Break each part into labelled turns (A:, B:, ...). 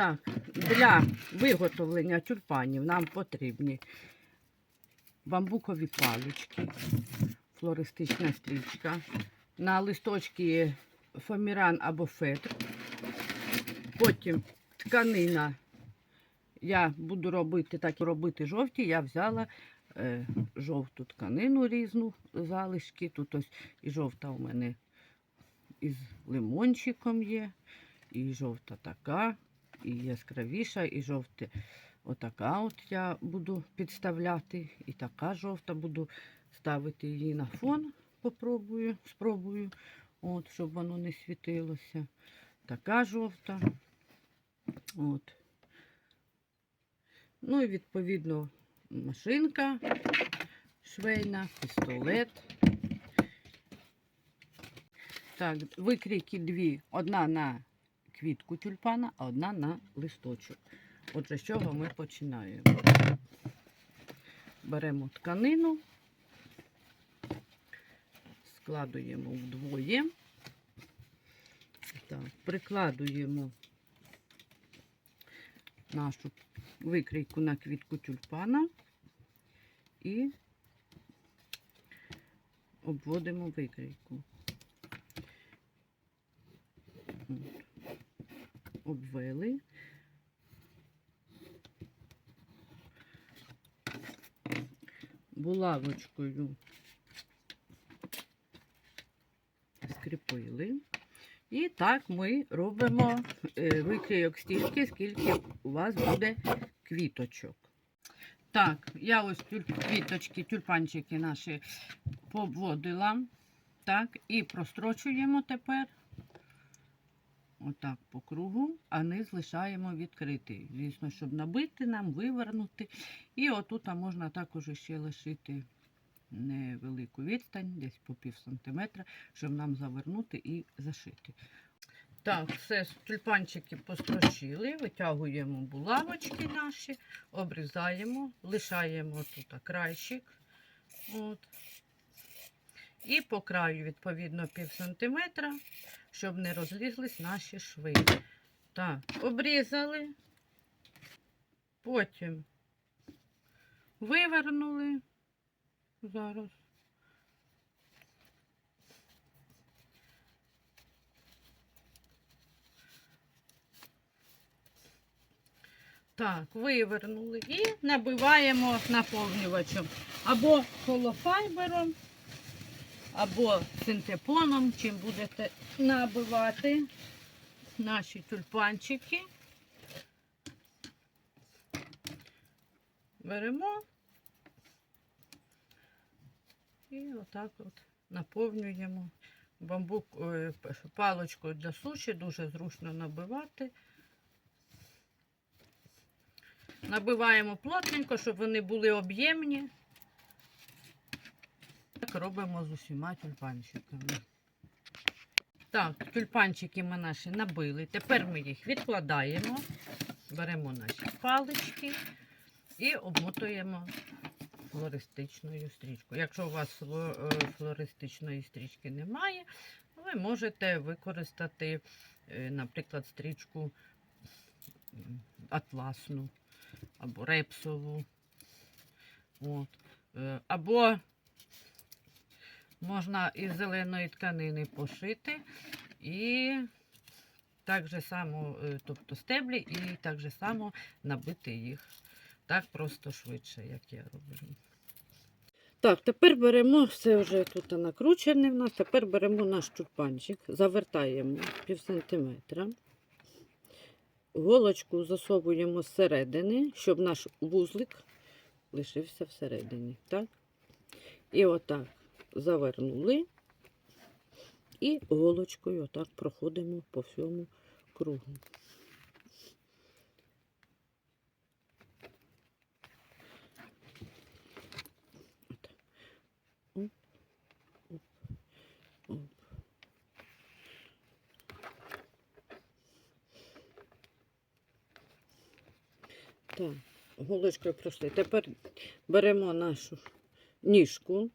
A: Так, для виготовлення тюльпанів нам потрібні бамбукові палички, флористична стрічка, на листочки фоміран або фетр. Потім тканина. Я буду робити так робити жовті. Я взяла е, жовту тканину різну залишки. Тут ось і жовта у мене із лимончиком є, і жовта така, і яскравіша, і жовте. Отака от я буду підставляти. І така жовта буду ставити її на фон. Попробую, спробую, от, щоб воно не світилося. Така жовта. От. Ну і відповідно машинка швейна, пістолет. Так, викрійки дві. Одна на квітку тюльпана, а одна на листочок. Отже, з чого ми починаємо? Беремо тканину, складуємо вдвоє. Так, прикладуємо нашу викрійку на квітку тюльпана і обводимо викрійку. Обвели. Булавочкою скріпили. І так ми робимо е, викрійок стільки, скільки у вас буде квіточок. Так, я ось квіточки, тюльпанчики наші поводила. Так, і прострочуємо тепер. Отак по кругу, а низ лишаємо відкритий. Звісно, щоб набити нам, вивернути. І отут можна також ще лишити невелику відстань, десь по пів сантиметра, щоб нам завернути і зашити. Так, все, тюльпанчики построчили, витягуємо булавочки наші, обрізаємо, лишаємо тут крайчик. От. І по краю, відповідно, пів сантиметра, щоб не розлізлись наші шви. Так, обрізали, потім вивернули. Зараз. Так, вивернули і набиваємо наповнювачем або холофайбером, або синтепоном, чим будете набивати наші тюльпанчики. Беремо і отак от наповнюємо бамбук е, п- паличкою для суші, дуже зручно набивати. Набиваємо плотненько, щоб вони були об'ємні. Так робимо з усіма тюльпанчиками. Так, тюльпанчики ми наші набили. Тепер ми їх відкладаємо, беремо наші палички і обмотуємо флористичною стрічкою. Якщо у вас е, флористичної стрічки немає, ви можете використати, е, наприклад, стрічку атласну або репсову. От. Е, Або можна із зеленої тканини пошити і так же само, е, тобто стеблі, і так же само набити їх. Так просто швидше, як я роблю. Так, тепер беремо все вже тут накручене в нас. Тепер беремо наш тюльпанчик, завертаємо пів сантиметра. Голочку засовуємо зсередини, щоб наш вузлик лишився всередині. Так? І отак завернули. І голочкою отак проходимо по всьому кругу. Так, голочкою пройшли. Тепер беремо нашу ніжку,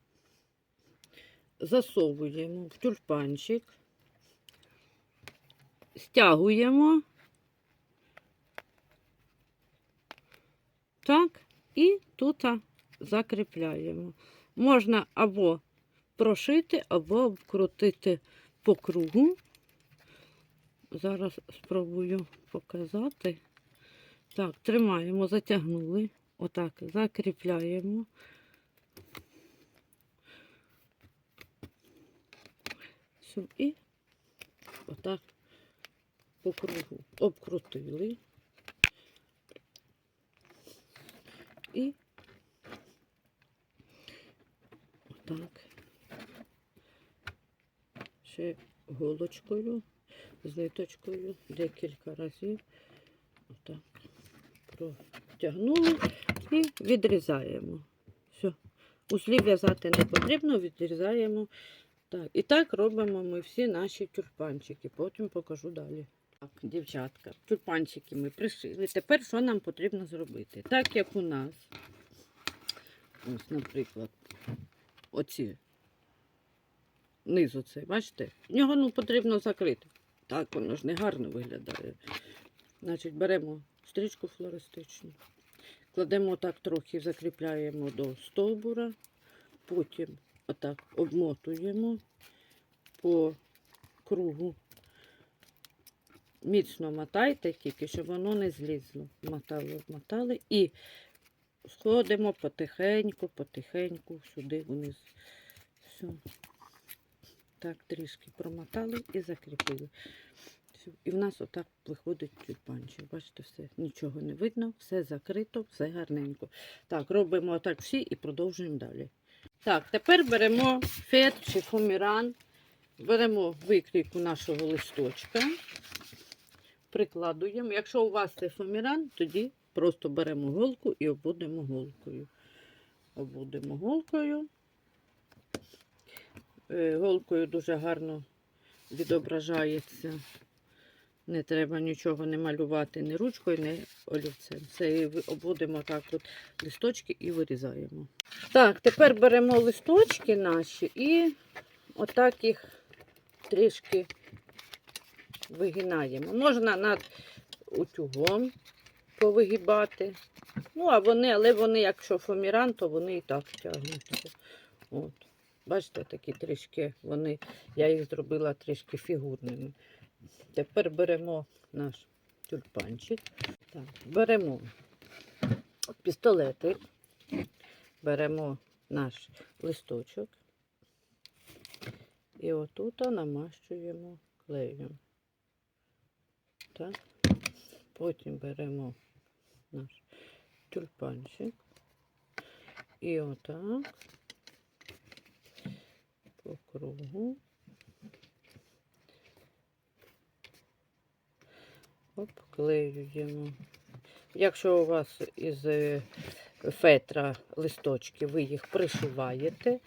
A: засовуємо в тюльпанчик, стягуємо Так, і тут закріпляємо. Можна або прошити, або обкрутити по кругу. Зараз спробую показати. Так, тримаємо, затягнули. Отак, закріпляємо. Все, і отак по кругу обкрутили. І отак. Ще голочкою, з ниточкою декілька разів. Отак протягнули і відрізаємо. Все. Узлі в'язати не потрібно, відрізаємо. Так, і так робимо ми всі наші тюльпанчики. Потім покажу далі. Так, дівчатка, тюльпанчики ми пришили. Тепер що нам потрібно зробити? Так як у нас, ось, наприклад, оці низу цей, бачите? Його ну, потрібно закрити. Так, воно ж не гарно виглядає. Значить, беремо стрічку флористичну, кладемо так трохи, закріпляємо до стовбура, потім отак обмотуємо по кругу. Міцно мотайте тільки, щоб воно не злізло. Мотали, мотали і сходимо потихеньку, потихеньку сюди вниз. Все. Так, трішки промотали і закріпили. Все. І в нас отак виходить тюльпанчик. Бачите, все, нічого не видно, все закрито, все гарненько. Так, робимо отак всі і продовжуємо далі. Так, тепер беремо фет чи фуміран, беремо викрійку нашого листочка, прикладуємо. Якщо у вас це фуміран, тоді просто беремо голку і обудемо голкою. Обудемо голкою. Е, Голкою дуже гарно відображається. Не треба нічого не малювати ні ручкою, ні олівцем. І обводимо так от листочки і вирізаємо. Так, тепер беремо листочки наші і отак їх трішки вигинаємо. Можна над утюгом повигибати. Ну, а вони, але вони, якщо фоміран, то вони і так тягнуться. От. Бачите, такі трішки вони, я їх зробила трішки фігурними. Тепер беремо наш тюльпанчик. Так, беремо пістолетик, беремо наш листочок і отут намащуємо клеєм. Так. Потім беремо наш тюльпанчик і отак по кругу. Обклеюємо. Якщо у вас із е, фетра листочки, ви їх пришиваєте.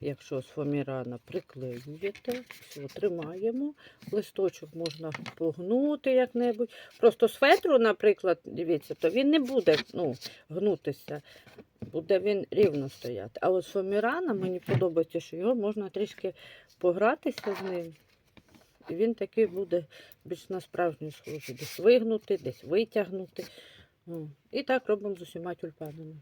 A: Якщо з фомірана приклеюєте, все, тримаємо. Листочок можна погнути як-небудь. Просто з фетру, наприклад, дивіться, то він не буде ну, гнутися, буде він рівно стояти. А от з фомірана мені подобається, що його можна трішки погратися з ним. І він такий буде більш на справжній схожий. Десь вигнути, десь витягнути. І так робимо з усіма тюльпанами.